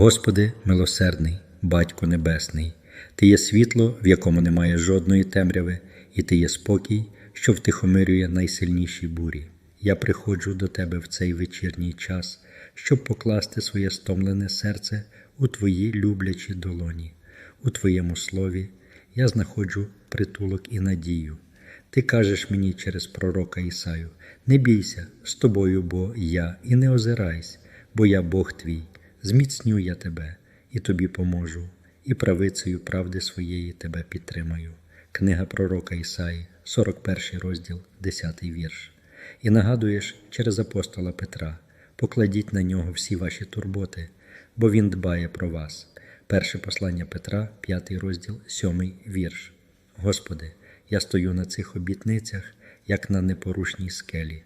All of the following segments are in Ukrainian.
Господи, милосердний, Батько Небесний, Ти є світло, в якому немає жодної темряви, і Ти є спокій, що втихомирює найсильніші бурі. Я приходжу до Тебе в цей вечірній час, щоб покласти своє стомлене серце у Твої люблячі долоні. У Твоєму слові я знаходжу притулок і надію. Ти кажеш мені через пророка Ісаю: не бійся з тобою, бо я, і не озирайся, бо я Бог твій, зміцню я тебе і тобі поможу, і правицею правди своєї тебе підтримаю. Книга пророка Ісаї, 41 розділ, 10 вірш. І нагадуєш через апостола Петра: покладіть на нього всі ваші турботи, бо він дбає про вас. Перше послання Петра, 5 розділ, 7 вірш. Господи, я стою на цих обітницях, як на непорушній скелі.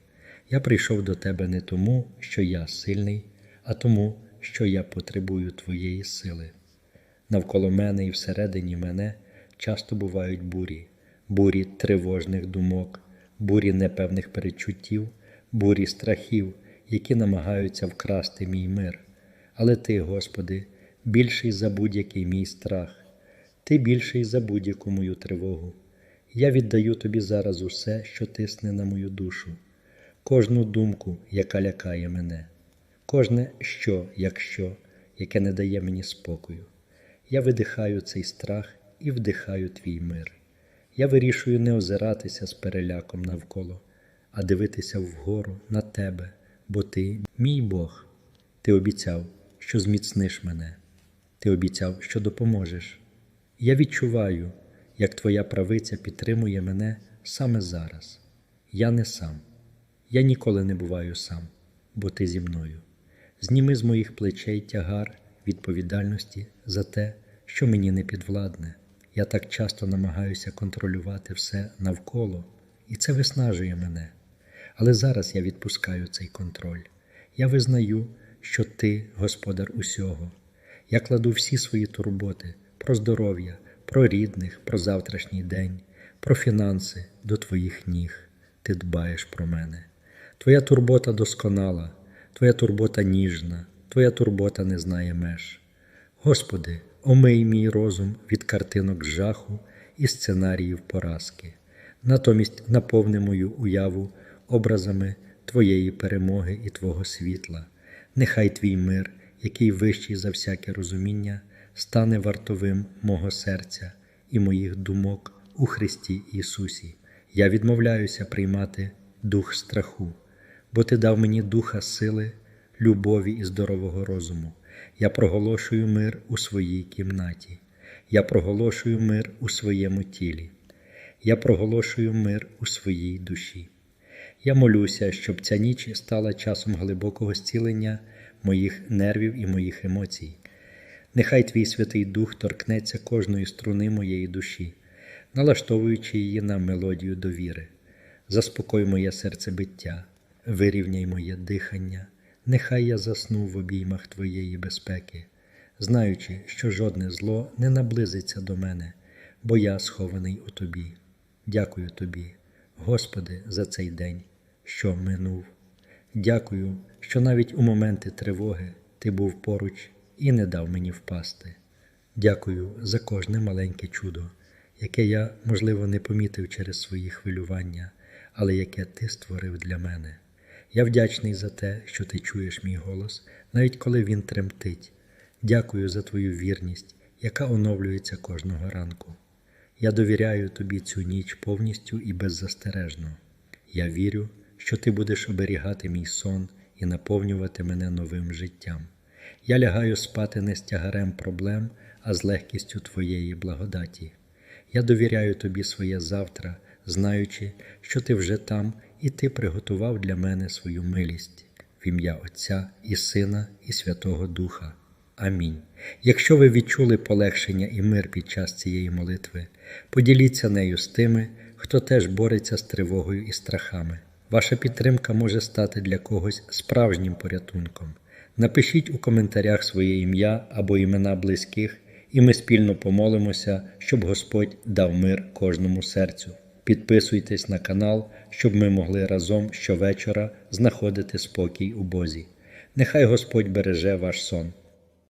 Я прийшов до Тебе не тому, що я сильний, а тому, що я потребую Твоєї сили. Навколо мене і всередині мене часто бувають бурі, бурі тривожних думок, бурі непевних перечуттів, бурі страхів, які намагаються вкрасти мій мир. Але Ти, Господи, більший за будь-який мій страх, Ти більший за будь-яку мою тривогу. Я віддаю Тобі зараз усе, що тисне на мою душу, кожну думку, яка лякає мене, кожне що, якщо, яке не дає мені спокою. Я видихаю цей страх і вдихаю твій мир. Я вирішую не озиратися з переляком навколо, а дивитися вгору на тебе, бо ти мій Бог. Ти обіцяв, що зміцниш мене, ти обіцяв, що допоможеш. Я відчуваю, як Твоя правиця підтримує мене саме зараз. Я не сам. Я ніколи не буваю сам, бо ти зі мною. Зніми з моїх плечей тягар відповідальності за те, що мені не підвладне. Я так часто намагаюся контролювати все навколо, і це виснажує мене. Але зараз я відпускаю цей контроль. Я визнаю, що ти господар усього. Я кладу всі свої турботи про здоров'я, про рідних, про завтрашній день, про фінанси до твоїх ніг. Ти дбаєш про мене. Твоя турбота досконала, Твоя турбота ніжна, Твоя турбота не знає меж. Господи, омий мій розум від картинок жаху і сценаріїв поразки, натомість наповни мою уяву образами Твоєї перемоги і Твого світла. Нехай Твій мир, який вищий за всяке розуміння, стане вартовим мого серця і моїх думок у Христі Ісусі. Я відмовляюся приймати дух страху, бо Ти дав мені духа сили, любові і здорового розуму. Я проголошую мир у своїй кімнаті. Я проголошую мир у своєму тілі. Я проголошую мир у своїй душі. Я молюся, щоб ця ніч стала часом глибокого зцілення моїх нервів і моїх емоцій. Нехай Твій Святий Дух торкнеться кожної струни моєї душі, налаштовуючи її на мелодію довіри. Заспокой моє серцебиття, вирівняй моє дихання, нехай я засну в обіймах Твоєї безпеки, знаючи, що жодне зло не наблизиться до мене, бо я схований у Тобі. Дякую Тобі, Господи, за цей день, що минув. Дякую, що навіть у моменти тривоги Ти був поруч і не дав мені впасти. Дякую за кожне маленьке чудо, яке я, можливо, не помітив через свої хвилювання, але яке ти створив для мене. Я вдячний за те, що ти чуєш мій голос, навіть коли він тремтить. Дякую за твою вірність, яка оновлюється кожного ранку. Я довіряю тобі цю ніч повністю і беззастережно. Я вірю, що ти будеш оберігати мій сон і наповнювати мене новим життям. Я лягаю спати не з тягарем проблем, а з легкістю Твоєї благодаті. Я довіряю Тобі своє завтра, знаючи, що Ти вже там і Ти приготував для мене свою милість в ім'я Отця і Сина, і Святого Духа. Амінь. Якщо ви відчули полегшення і мир під час цієї молитви, поділіться нею з тими, хто теж бореться з тривогою і страхами. Ваша підтримка може стати для когось справжнім порятунком. Напишіть у коментарях своє ім'я або імена близьких, і ми спільно помолимося, щоб Господь дав мир кожному серцю. Підписуйтесь на канал, щоб ми могли разом щовечора знаходити спокій у Бозі. Нехай Господь береже ваш сон.